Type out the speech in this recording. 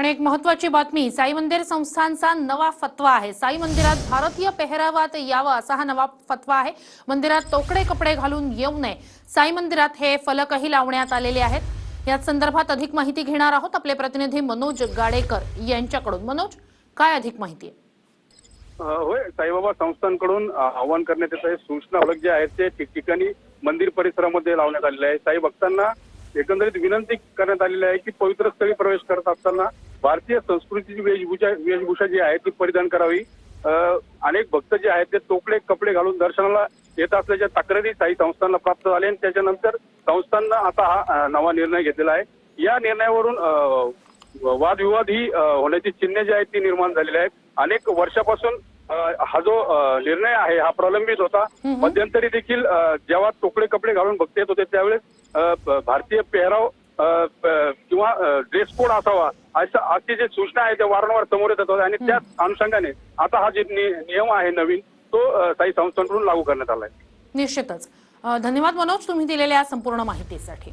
आणि एक महत्वाची बातमी साई मंदिर संस्थानचा नवा फतवा आहे. साई मंदिरात भारतीय पेहरावात यावं असा हा नवा फतवा आहे. मंदिरात तोकडे कपडे घालून येऊ नये. साई मंदिरात हे फलकही लावण्यात आलेले आहेत. याच संदर्भात अधिक माहिती घेणार आहोत आपले प्रतिनिधी मनोज गाडेकर यांच्याकडून. मनोज काय अधिक माहिती आहे? होय साईबाबा संस्थांकडून आवाहन करण्यात येत आहे. सूचना फलक जे आहेत ते ठिकठिकाणी मंदिर परिसरामध्ये लावण्यात आलेले आहे. साई भक्तांना एकंदरीत विनंती करण्यात आलेली आहे की पवित्र स्थळी प्रवेश करत असताना भारतीय संस्कृतीची वेशभूषा वेशभूषा जी आहे ती परिधान करावी. अनेक भक्त जे आहेत ते तोकडे कपडे घालून दर्शनाला येत असल्याच्या तक्रारी साई संस्थांना प्राप्त झाल्या आणि त्याच्यानंतर संस्थांना आता हा नवा निर्णय घेतलेला आहे. या निर्णयावरून वादविवाद ही होण्याची चिन्हे जी आहेत ती निर्माण झालेली आहेत. अनेक वर्षापासून हा जो निर्णय आहे हा प्रलंबित होता. मध्यंतरी देखील जेव्हा तोकडे कपडे घालून भक्त येत होते त्यावेळेस भारतीय पेहराव किंवा ड्रेस कोड असावा अशा अशी जे सूचना आहे त्या वारंवार समोर येत होत्या आणि त्याच अनुषंगाने आता हा जे नियम आहे नवीन तो साई संस्थांकडून लागू करण्यात आला आहे निश्चितच धन्यवाद मनोज तुम्ही दिलेल्या संपूर्ण माहितीसाठी.